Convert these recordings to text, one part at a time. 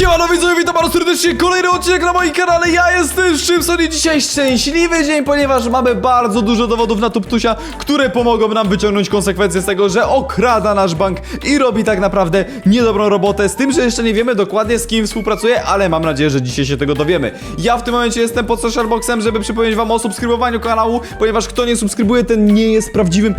Siemano widzowie, witam bardzo serdecznie, kolejny odcinek na moim kanale, ja jestem Szymson i dzisiaj szczęśliwy dzień, ponieważ mamy bardzo dużo dowodów na Tuptusia, które pomogą nam wyciągnąć konsekwencje z tego, że okrada nasz bank i robi tak naprawdę niedobrą robotę, z tym, że jeszcze nie wiemy dokładnie z kim współpracuje, ale mam nadzieję, że dzisiaj się tego dowiemy. Ja w tym momencie jestem pod social boxem, żeby przypomnieć wam o subskrybowaniu kanału, ponieważ kto nie subskrybuje, ten nie jest prawdziwym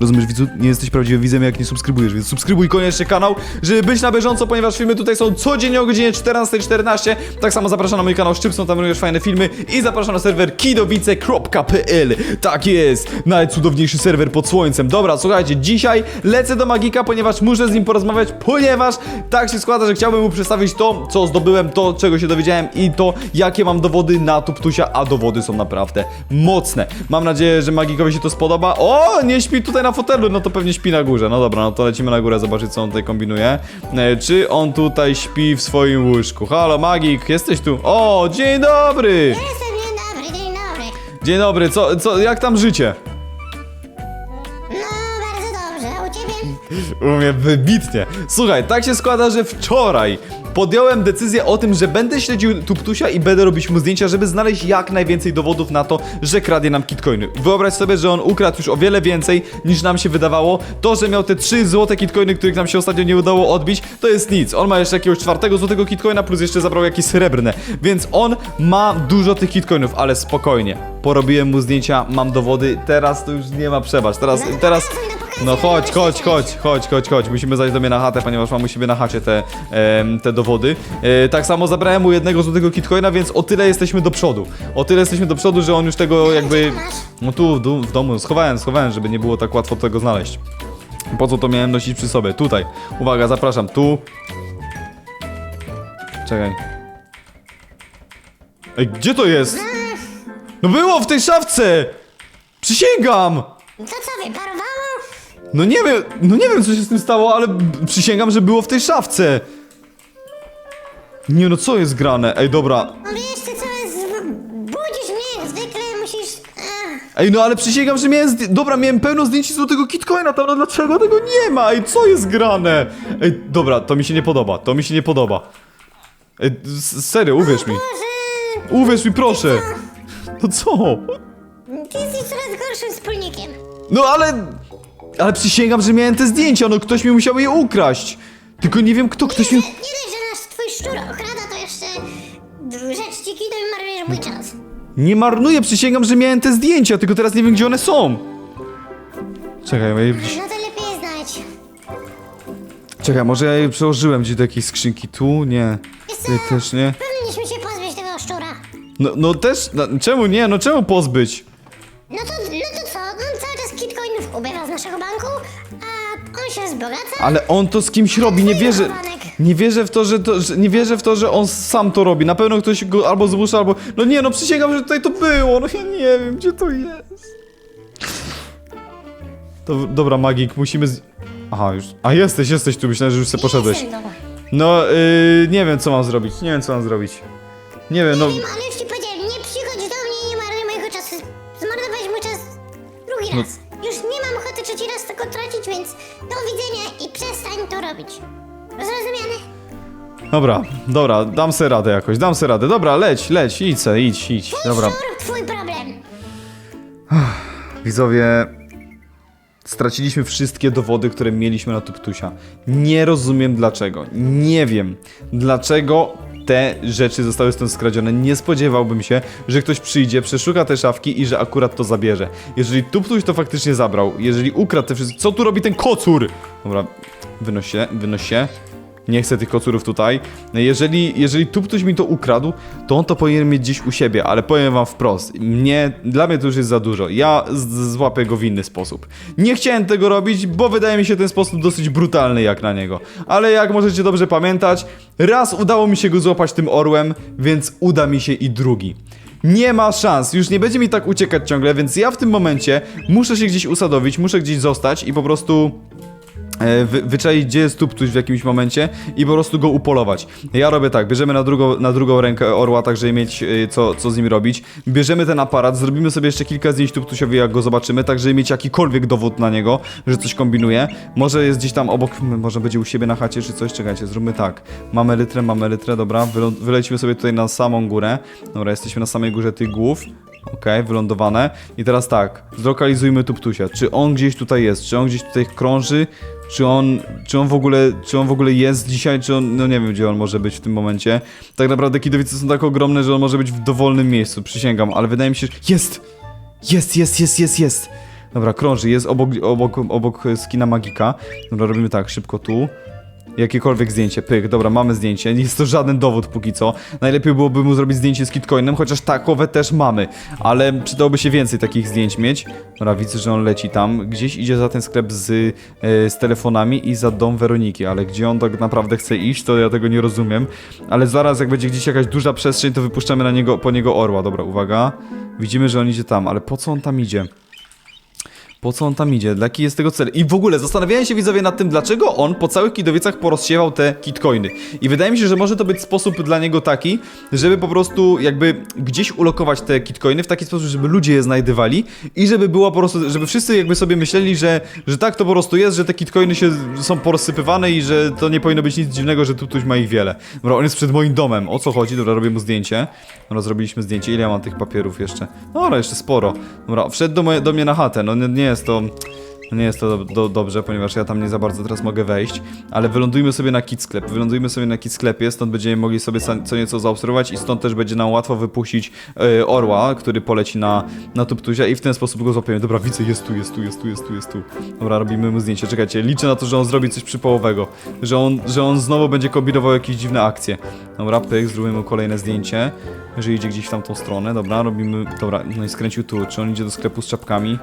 Rozumiesz, widzu, nie jesteś prawdziwym widzem, jak nie subskrybujesz, więc subskrybuj koniecznie kanał, żeby być na bieżąco, ponieważ filmy tutaj są codziennie o godzinie 14.14. Tak samo zapraszam na mój kanał Szczypson, tam również fajne filmy i zapraszam na serwer kidowice.pl. Tak jest, najcudowniejszy serwer pod słońcem. Dobra, słuchajcie, dzisiaj lecę do Magika, ponieważ muszę z nim porozmawiać, ponieważ tak się składa, że chciałbym mu przedstawić to, co zdobyłem, to, czego się dowiedziałem i to, jakie mam dowody na Tuptusia, a dowody są naprawdę mocne. Mam nadzieję, że Magikowi się to spodoba. O, nie śpi tutaj na fotelu, no to pewnie śpi na górze. No dobra, no to lecimy na górę zobaczyć, co on tutaj kombinuje. E, czy on tutaj śpi w swoim łóżku? Halo, Magik, jesteś tu? O, dzień dobry! Jestem, dzień dobry, dzień dobry. Dzień dobry, co, co, jak tam życie? No, bardzo dobrze, a u ciebie? U mnie wybitnie. Słuchaj, tak się składa, że wczoraj podjąłem decyzję o tym, że będę śledził Tuptusia i będę robić mu zdjęcia, żeby znaleźć jak najwięcej dowodów na to, że kradnie nam kitcoiny. Wyobraź sobie, że on ukradł już o wiele więcej niż nam się wydawało. To, że miał te trzy złote kitcoiny, których nam się ostatnio nie udało odbić, to jest nic. On ma jeszcze jakiegoś czwartego złotego kitcoina, plus jeszcze zabrał jakieś srebrne. Więc on ma dużo tych kitcoinów, ale spokojnie. Porobiłem mu zdjęcia, mam dowody, teraz to już nie ma przebacz. Teraz, teraz... no chodź, chodź, chodź, chodź, chodź, chodź. Musimy zajść do mnie na chatę, ponieważ mam u siebie na chacie te, em, te dowody. E, tak samo zabrałem mu jednego złotego kitcoina, więc o tyle jesteśmy do przodu. O tyle jesteśmy do przodu, że on już tego jakby... No tu, w, w domu, schowałem, schowałem, żeby nie było tak łatwo tego znaleźć. Po co to miałem nosić przy sobie? Tutaj. Uwaga, zapraszam, tu. Czekaj. Ej, gdzie to jest? No było w tej szafce! Przysięgam! To co, wyparowało? No nie wiem, no nie wiem co się z tym stało, ale przysięgam, że było w tej szafce. Nie no, co jest grane? Ej, dobra. No wiesz, ty co, z... budzisz mnie, zwykle musisz... Ach, Ej, no ale przysięgam, że miałem zdję- Dobra, miałem pełno zdjęć złotego kitcoina tam, no dlaczego tego nie ma? Ej, co jest grane? Ej, dobra, to mi się nie podoba, to mi się nie podoba. Ej, serio, uwierz mi. Uwierz mi, proszę. No co? ty jesteś coraz gorszym wspólnikiem. No ale... Ale przysięgam, że miałem te zdjęcia, no ktoś mi musiał je ukraść. Tylko nie wiem kto, ktoś mi... Nie dość, że nasz twój szczur okrada, to jeszcze rzeczciki, to mi marnujesz mój czas. Nie marnuję, przysięgam, że miałem te zdjęcia, tylko teraz nie wiem, gdzie one są. Czekaj, ja je. No to lepiej znajdź. Czekaj, może ja je przełożyłem gdzieś do jakiejś skrzynki. Tu? Nie. Tutaj też nie. powinniśmy się pozbyć tego szczura. No, no też, no, czemu nie? No czemu pozbyć? No to, no to co, on cały czas kitcoinów ubywa z naszego banku, a on się wzbogaca. Ale on to z kimś robi, nie wierzę. Nie wierzę w to, że to, że, nie wierzę w to, że on sam to robi. Na pewno ktoś go albo zmusza, albo... No nie, no przysięgam, że tutaj to było, no ja nie wiem, gdzie to jest. To, dobra, Magik, musimy z... Aha, już... A jesteś, jesteś tu, myślałem, że już sobie poszedłeś. Jestem, dobra. No, yy, nie wiem, co mam zrobić, nie wiem, co mam zrobić. Nie wiem, no... Wiem, ale drugi No. Już nie mam ochoty trzeci raz tego tracić, więc do widzenia i przestań to robić. Zrozumiane? Dobra, dobra, dam se radę jakoś, dam se radę. Dobra, leć, leć, idź se, idź, idź. Dobra. Szczur, twój problem. Widzowie, straciliśmy wszystkie dowody, które mieliśmy na Tuptusia. Nie rozumiem dlaczego. Nie wiem, dlaczego te rzeczy zostały stąd skradzione. Nie spodziewałbym się, że ktoś przyjdzie, przeszuka te szafki i że akurat to zabierze. Jeżeli Tuptuś to faktycznie zabrał, jeżeli ukradł te wszystkie... Co tu robi ten kocur? Dobra, wynoś się, wynoś się. Nie chcę tych kocurów tutaj. Jeżeli, jeżeli Tuptuś mi to ukradł, to on to powinien mieć gdzieś u siebie, ale powiem wam wprost, mnie, dla mnie to już jest za dużo. Ja złapię go w inny sposób. Nie chciałem tego robić, bo wydaje mi się ten sposób dosyć brutalny jak na niego. Ale jak możecie dobrze pamiętać, raz udało mi się go złapać tym orłem, więc uda mi się i drugi. Nie ma szans, już nie będzie mi tak uciekać ciągle, więc ja w tym momencie muszę się gdzieś usadowić, muszę gdzieś zostać i po prostu wy, wyczaić, gdzie jest tuptuś w jakimś momencie i po prostu go upolować. Ja robię tak, bierzemy na drugą, na drugą rękę orła, tak żeby mieć e, co, co z nim robić. Bierzemy ten aparat, zrobimy sobie jeszcze kilka zdjęć tuptusiowi, jak go zobaczymy, tak żeby mieć jakikolwiek dowód na niego, że coś kombinuje. Może jest gdzieś tam obok, może będzie u siebie na chacie czy coś, czekajcie, zróbmy tak. Mamy litrę, mamy litrę, dobra, wylecimy sobie tutaj na samą górę. Dobra, jesteśmy na samej górze tych głów. Okej, wylądowane. I teraz tak, zlokalizujmy Tuptusia. Czy on gdzieś tutaj jest? Czy on gdzieś tutaj krąży? Czy on, czy on w ogóle, czy on w ogóle jest dzisiaj? Czy on, no nie wiem, gdzie on może być w tym momencie. Tak naprawdę kidowice są tak ogromne, że on może być w dowolnym miejscu, przysięgam, ale wydaje mi się, że jest! Jest, jest, jest, jest, jest! Dobra, krąży, jest obok, obok, obok skina Magika. Dobra, robimy tak, szybko tu. Jakiekolwiek zdjęcie, pyk, dobra, mamy zdjęcie, nie jest to żaden dowód póki co. Najlepiej byłoby mu zrobić zdjęcie z kitcoinem, chociaż takowe też mamy, ale przydałoby się więcej takich zdjęć mieć. Dobra, widzę, że on leci tam, gdzieś idzie za ten sklep z, e, z telefonami i za dom Weroniki, ale gdzie on tak naprawdę chce iść, to ja tego nie rozumiem. Ale zaraz, jak będzie gdzieś jakaś duża przestrzeń, to wypuszczamy na niego, po niego orła, dobra, uwaga. Widzimy, że on idzie tam, ale po co on tam idzie? Po co on tam idzie? Jaki jest tego cel? I w ogóle zastanawiałem się widzowie nad tym, dlaczego on po całych kidowicach porozsiewał te kitcoiny. I wydaje mi się, że może to być sposób dla niego taki, żeby po prostu jakby gdzieś ulokować te kitcoiny w taki sposób, żeby ludzie je znajdywali i żeby było po prostu, żeby wszyscy jakby sobie myśleli, że, że tak to po prostu jest, że te kitcoiny się są porozsypywane i że to nie powinno być nic dziwnego, że tu ktoś ma ich wiele. Dobra, on jest przed moim domem. O co chodzi? Dobra, robię mu zdjęcie. Dobra, zrobiliśmy zdjęcie. Ile ja mam tych papierów jeszcze? Dobra, jeszcze sporo. Dobra, wszedł do, moje, do mnie na chatę. No nie, nie jest to... Nie jest to do, do, dobrze, ponieważ ja tam nie za bardzo teraz mogę wejść, ale wylądujmy sobie na kit sklep. Wylądujmy sobie na kit sklepie, stąd będziemy mogli sobie co nieco zaobserwować i stąd też będzie nam łatwo wypuścić e, orła, który poleci na, na tuptuzia i w ten sposób go złapiemy. Dobra, widzę, jest tu, jest tu, jest tu, jest tu, jest tu. Dobra, robimy mu zdjęcie. Czekajcie, liczę na to, że on zrobi coś przypałowego, że on, że on znowu będzie kombinował jakieś dziwne akcje. Dobra, pyk, zrobimy mu kolejne zdjęcie, że idzie gdzieś w tamtą stronę. Dobra, robimy, dobra, no i skręcił tu. Czy on idzie do sklepu z czapkami?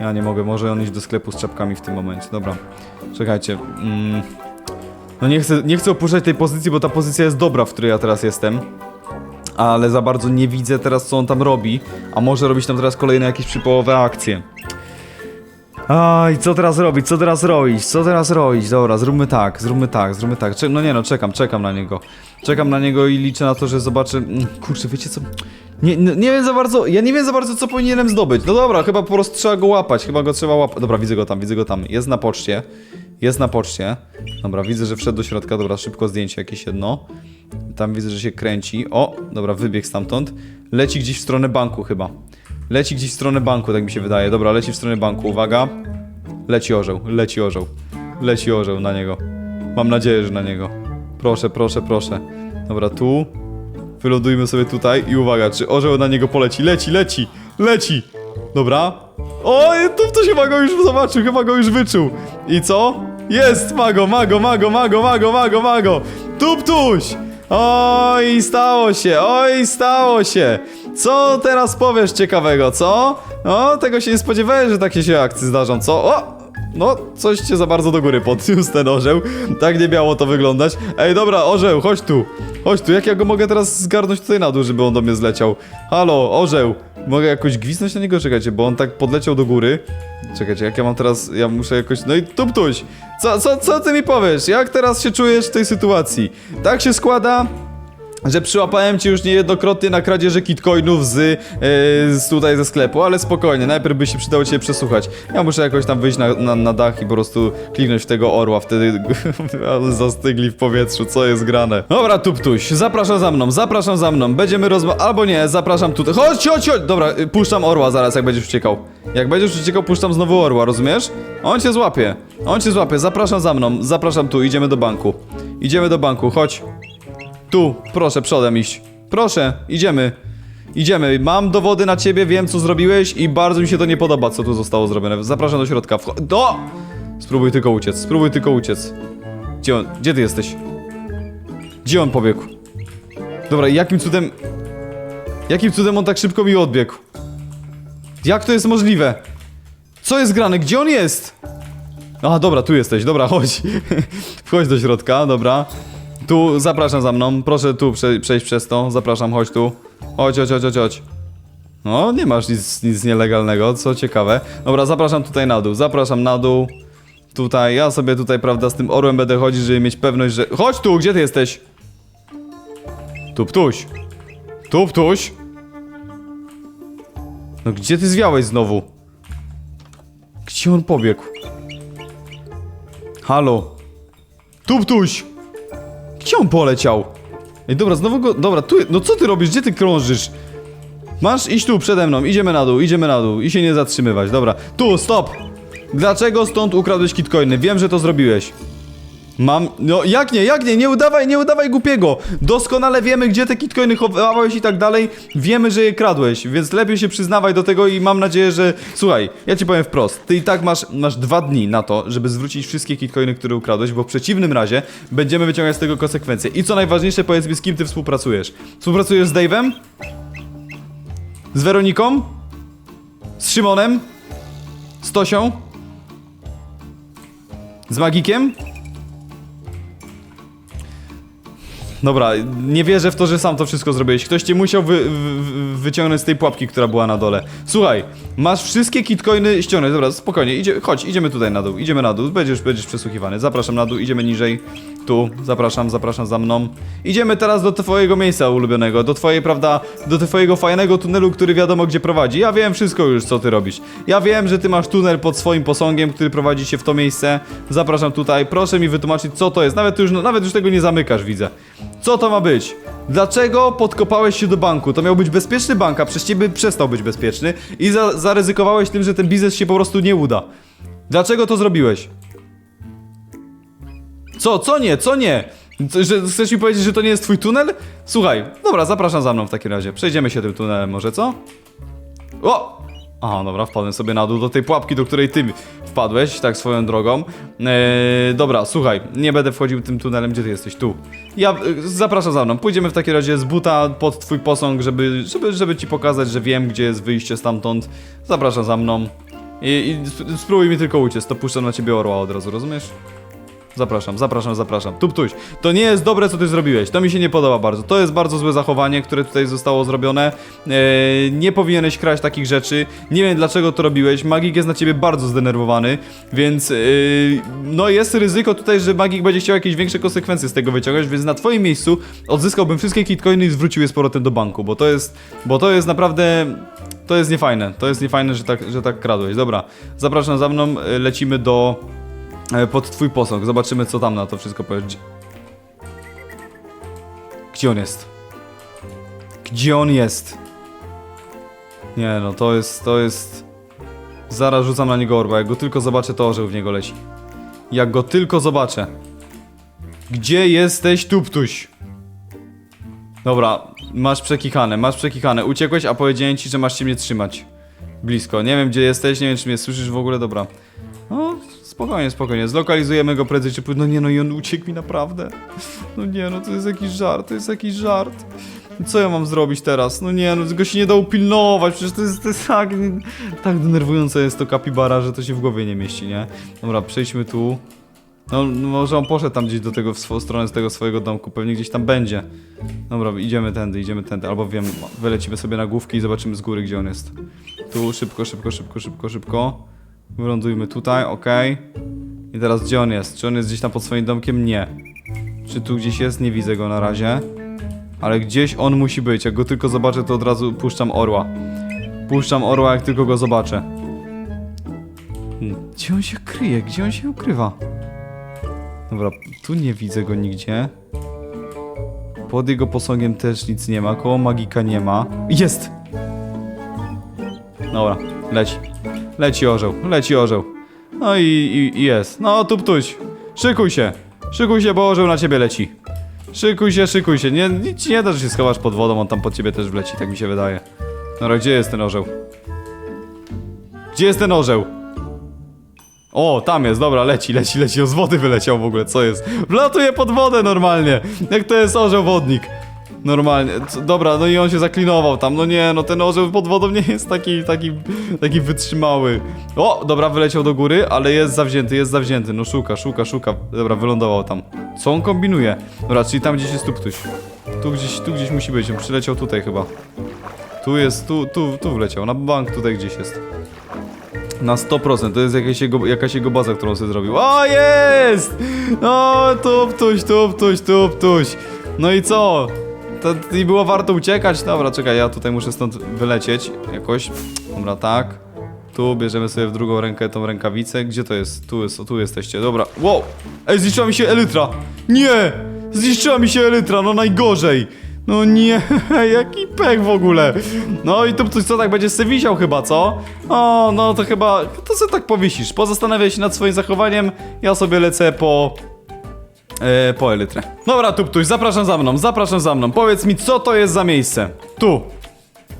Ja nie mogę, może on iść do sklepu z czapkami w tym momencie. Dobra, czekajcie. Mm. No nie chcę, nie chcę opuszczać tej pozycji, bo ta pozycja jest dobra, w której ja teraz jestem. Ale za bardzo nie widzę teraz, co on tam robi. A może robić tam teraz kolejne jakieś przypołowe akcje. Aj, co teraz robić? Co teraz robić? Co teraz robić? Dobra, zróbmy tak, zróbmy tak, zróbmy tak. Cze no nie no, czekam, czekam na niego. Czekam na niego i liczę na to, że zobaczę. Mm, Kurczę, wiecie co? Nie, nie, nie wiem za bardzo, ja nie wiem za bardzo, co powinienem zdobyć. No dobra, chyba po prostu trzeba go łapać, chyba go trzeba łapać. Dobra, widzę go tam, widzę go tam. Jest na poczcie. Jest na poczcie. Dobra, widzę, że wszedł do środka. Dobra, szybko zdjęcie jakieś jedno. Tam widzę, że się kręci. O, dobra, wybiegł stamtąd. Leci gdzieś w stronę banku chyba. Leci gdzieś w stronę banku, tak mi się wydaje. Dobra, leci w stronę banku, uwaga. Leci orzeł, leci orzeł. Leci orzeł na niego. Mam nadzieję, że na niego. Proszę, proszę, proszę. Dobra, tu. Wylądujmy sobie tutaj i uwaga, czy orzeł na niego poleci. Leci, leci, leci. Dobra. Oj, tu to się Mago już zobaczył, chyba go już wyczuł. I co? Jest, Mago, Mago, Mago, Mago, Mago, Mago, Mago. Tuptuś. Oj, stało się, oj, stało się. Co teraz powiesz ciekawego, co? O, tego się nie spodziewałem, że takie się akcje zdarzą, co? O! No, coś cię za bardzo do góry podniósł ten orzeł. Tak nie miało to wyglądać. Ej, dobra, orzeł, chodź tu. Chodź tu, jak ja go mogę teraz zgarnąć tutaj na dół, żeby on do mnie zleciał? Halo, orzeł. Mogę jakoś gwiznąć na niego? Czekajcie, bo on tak podleciał do góry. Czekajcie, jak ja mam teraz, ja muszę jakoś, no i tuptuś. Co, co, co ty mi powiesz? Jak teraz się czujesz w tej sytuacji? Tak się składa, że przyłapałem cię już niejednokrotnie na kradzieży kitcoinów z, yy, z tutaj ze sklepu, ale spokojnie, najpierw by się przydało cię przesłuchać. Ja muszę jakoś tam wyjść na, na, na dach i po prostu kliknąć w tego orła, wtedy zastygli w powietrzu, co jest grane. Dobra, tuptuś, zapraszam za mną, zapraszam za mną, będziemy rozmawiać, albo nie, zapraszam tutaj. Chodź, chodź, chodź! Dobra, y, puszczam orła zaraz, jak będziesz uciekał. Jak będziesz uciekał, puszczam znowu orła, rozumiesz? On cię złapie, on cię złapie, zapraszam za mną, zapraszam tu, idziemy do banku. Idziemy do banku, chodź. Tu, proszę, przodem iść. Proszę, idziemy. Idziemy. Mam dowody na ciebie, wiem co zrobiłeś i bardzo mi się to nie podoba, co tu zostało zrobione. Zapraszam do środka. Wcho- do! Spróbuj tylko uciec, spróbuj tylko uciec. Gdzie on? Gdzie ty jesteś? Gdzie on pobiegł? Dobra, jakim cudem... Jakim cudem on tak szybko mi odbiegł? Jak to jest możliwe? Co jest grane? Gdzie on jest? Aha, dobra, tu jesteś, dobra, chodź. Wchodź do środka, dobra. Tu, zapraszam za mną, proszę tu prze, przejść przez to, zapraszam, chodź tu. Chodź, chodź, chodź, chodź. No, nie masz nic, nic nielegalnego, co ciekawe. Dobra, zapraszam tutaj na dół, zapraszam na dół. Tutaj, ja sobie tutaj, prawda, z tym orłem będę chodzić, żeby mieć pewność, że... Chodź tu, gdzie ty jesteś? Tuptuś. Tuptuś. No gdzie ty zwiałeś znowu? Gdzie on pobiegł? Halo? Tuptuś! Gdzie on poleciał? Ej, dobra, znowu go... Dobra, tu... No co ty robisz? Gdzie ty krążysz? Masz iść tu przede mną, idziemy na dół, idziemy na dół i się nie zatrzymywać, dobra. Tu, stop! Dlaczego stąd ukradłeś kitcoiny? Wiem, że to zrobiłeś. Mam. No jak nie, jak nie, nie udawaj, nie udawaj głupiego. Doskonale wiemy, gdzie te kitcoiny chowałeś i tak dalej. Wiemy, że je kradłeś, więc lepiej się przyznawaj do tego i mam nadzieję, że. Słuchaj, ja ci powiem wprost. Ty i tak masz, masz dwa dni na to, żeby zwrócić wszystkie kitcoiny, które ukradłeś, bo w przeciwnym razie będziemy wyciągać z tego konsekwencje. I co najważniejsze, powiedz mi, z kim ty współpracujesz. Współpracujesz z Dave'em? Z Weroniką? Z Szymonem? Z Tosią? Z Magikiem? Dobra, nie wierzę w to, że sam to wszystko zrobiłeś. Ktoś cię musiał wy, wy, wyciągnąć z tej pułapki, która była na dole. Słuchaj, masz wszystkie kitcoiny ściągnąć. Dobra, spokojnie, idzie, chodź, idziemy tutaj na dół, idziemy na dół, będziesz, będziesz przesłuchiwany. Zapraszam na dół, idziemy niżej. Tu, zapraszam, zapraszam za mną. Idziemy teraz do twojego miejsca ulubionego, do twojej, prawda, do twojego fajnego tunelu, który wiadomo gdzie prowadzi. Ja wiem wszystko już, co ty robisz. Ja wiem, że ty masz tunel pod swoim posągiem, który prowadzi cię w to miejsce. Zapraszam tutaj, proszę mi wytłumaczyć, co to jest. Nawet już, no, nawet już tego nie zamykasz, widzę. Co to ma być? Dlaczego podkopałeś się do banku? To miał być bezpieczny bank, a przez ciebie przestał być bezpieczny i za zaryzykowałeś tym, że ten biznes się po prostu nie uda. Dlaczego to zrobiłeś? Co, co nie, co nie? Że chcesz mi powiedzieć, że to nie jest twój tunel? Słuchaj, dobra, zapraszam za mną w takim razie. Przejdziemy się tym tunelem może, co? O! Aha, dobra, wpadłem sobie na dół do tej pułapki, do której ty wpadłeś, tak swoją drogą. Eee, dobra, słuchaj, nie będę wchodził tym tunelem, gdzie ty jesteś? Tu. Ja, e, zapraszam za mną. Pójdziemy w takim razie z buta pod twój posąg, żeby, żeby, żeby ci pokazać, że wiem, gdzie jest wyjście stamtąd. Zapraszam za mną. I, i sp- spróbuj mi tylko uciec, to puszczam na ciebie orła od razu, rozumiesz? Zapraszam, zapraszam, zapraszam. Tuptuś, to nie jest dobre, co ty zrobiłeś. To mi się nie podoba bardzo. To jest bardzo złe zachowanie, które tutaj zostało zrobione. Eee, nie powinieneś kraść takich rzeczy. Nie wiem, dlaczego to robiłeś. Magik jest na ciebie bardzo zdenerwowany, więc eee, no jest ryzyko tutaj, że Magik będzie chciał jakieś większe konsekwencje z tego wyciągać, więc na twoim miejscu odzyskałbym wszystkie kitcoiny i zwrócił je z powrotem do banku, bo to jest, bo to jest naprawdę... To jest niefajne. To jest niefajne, że tak, że tak kradłeś. Dobra, zapraszam za mną, e, lecimy do pod twój posąg. Zobaczymy, co tam na to wszystko powiesz. Gdzie- Gdzie on jest? Gdzie on jest? Nie no, to jest, to jest... Zaraz rzucam na niego orba. Jak go tylko zobaczę, to orzeł w niego leci. Jak go tylko zobaczę. Gdzie jesteś, Tuptuś? Dobra, masz przekichane, masz przekichane. Uciekłeś, a powiedziałem ci, że masz się mnie trzymać. Blisko. Nie wiem, gdzie jesteś, nie wiem, czy mnie słyszysz w ogóle, dobra. No, spokojnie, spokojnie. Zlokalizujemy go prędzej czy. No nie, no i on uciekł mi naprawdę. No nie, no to jest jakiś żart, to jest jakiś żart. Co ja mam zrobić teraz? No nie, no go się nie da upilnować, przecież to jest, to jest tak, tak denerwujące jest to kapibara, że to się w głowie nie mieści, nie? Dobra, przejdźmy tu. No, może on poszedł tam gdzieś do tego, w swoją stronę z tego swojego domku, pewnie gdzieś tam będzie. Dobra, idziemy tędy, idziemy tędy, albo wiem, wylecimy sobie na główki i zobaczymy z góry, gdzie on jest. Tu, szybko, szybko, szybko, szybko, szybko. Wylądujmy tutaj, okej. I teraz gdzie on jest? Czy on jest gdzieś tam pod swoim domkiem? Nie. Czy tu gdzieś jest? Nie widzę go na razie. Ale gdzieś on musi być. Jak go tylko zobaczę, to od razu puszczam orła. Puszczam orła, jak tylko go zobaczę. Hmm, Gdzie on się kryje? Gdzie on się ukrywa? Dobra, tu nie widzę go nigdzie. Pod jego posągiem też nic nie ma, koło magika nie ma. Jest! Dobra, leci. Leci orzeł, leci orzeł. No i, i, i jest. No, tuptuś. Szykuj się. Szykuj się, bo orzeł na ciebie leci. Szykuj się, szykuj się. Nie, nic nie da, że się schowasz pod wodą, on tam pod ciebie też wleci, tak mi się wydaje. Dobra, gdzie jest ten orzeł? Gdzie jest ten orzeł? O, tam jest, dobra, leci, leci, leci, o z wody wyleciał w ogóle, co jest? Wlatuje pod wodę normalnie, jak to jest orzeł wodnik. Normalnie, dobra, no i on się zaklinował tam, no nie, no ten orzeł pod wodą nie jest taki, taki, taki wytrzymały. O, dobra, wyleciał do góry, ale jest zawzięty, jest zawzięty, no szuka, szuka, szuka, dobra, wylądował tam. Co on kombinuje? Dobra, czyli tam gdzieś jest tuptuś. Tu gdzieś, tu gdzieś musi być, on przyleciał tutaj chyba. Tu jest, tu, tu, tu wleciał, na bank tutaj gdzieś jest. Na 100%, to jest jakaś jego, jakaś jego baza, którą sobie zrobił. O, jest! No, tuptuś, tuptuś, tuptuś. No i co? To nie było warto uciekać? Dobra, czekaj, ja tutaj muszę stąd wylecieć jakoś. Dobra, tak. Tu bierzemy sobie w drugą rękę tą rękawicę. Gdzie to jest? Tu, jest, tu jesteście, dobra. Wow! Ej, zniszczyła mi się elytra! Nie! Zniszczyła mi się elytra, no najgorzej! No nie, jaki pech w ogóle. No i tu coś co tak będzie sobie wisiał chyba, co? O, no to chyba, to sobie tak powisisz. Pozastanawiaj się nad swoim zachowaniem, ja sobie lecę po... E, po elytrę. Dobra, Tuptuś, zapraszam za mną, zapraszam za mną. Powiedz mi, co to jest za miejsce? Tu.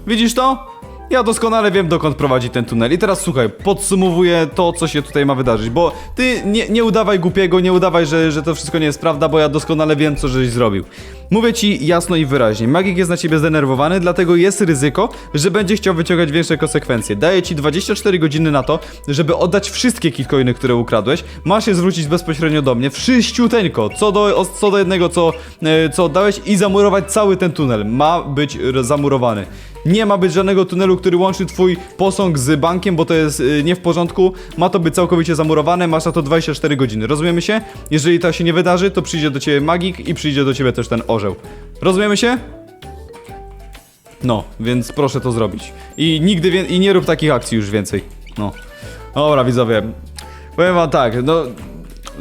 Widzisz to? Ja doskonale wiem, dokąd prowadzi ten tunel. I teraz słuchaj, podsumowuję to, co się tutaj ma wydarzyć, bo ty nie, nie udawaj głupiego, nie udawaj, że, że to wszystko nie jest prawda, bo ja doskonale wiem, co żeś zrobił. Mówię ci jasno i wyraźnie. Magik jest na ciebie zdenerwowany, dlatego jest ryzyko, że będzie chciał wyciągać większe konsekwencje. Daję ci 24 godziny na to, żeby oddać wszystkie kitcoiny, które ukradłeś. Masz je zwrócić bezpośrednio do mnie, wszyściuteńko, co do, co do jednego, co, e, co oddałeś i zamurować cały ten tunel. Ma być zamurowany. Nie ma być żadnego tunelu, który łączy twój posąg z bankiem, bo to jest y, nie w porządku. Ma to być całkowicie zamurowane, masz na to 24 godziny. Rozumiemy się? Jeżeli to się nie wydarzy, to przyjdzie do ciebie magik i przyjdzie do ciebie też ten orzeł. Rozumiemy się? No, więc proszę to zrobić. I nigdy i nie rób takich akcji już więcej. No. Dobra, widzowie. Powiem wam tak, no.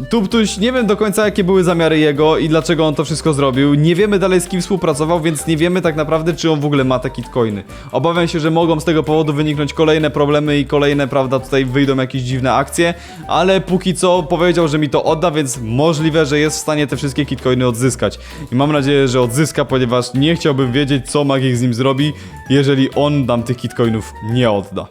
Tuptuś, nie wiem do końca jakie były zamiary jego i dlaczego on to wszystko zrobił. Nie wiemy dalej z kim współpracował, więc nie wiemy tak naprawdę, czy on w ogóle ma te kitcoiny. Obawiam się, że mogą z tego powodu wyniknąć kolejne problemy i kolejne, prawda, tutaj wyjdą jakieś dziwne akcje, ale póki co powiedział, że mi to odda, więc możliwe, że jest w stanie te wszystkie kitcoiny odzyskać. I mam nadzieję, że odzyska, ponieważ nie chciałbym wiedzieć, co Magik z nim zrobi, jeżeli on nam tych kitcoinów nie odda.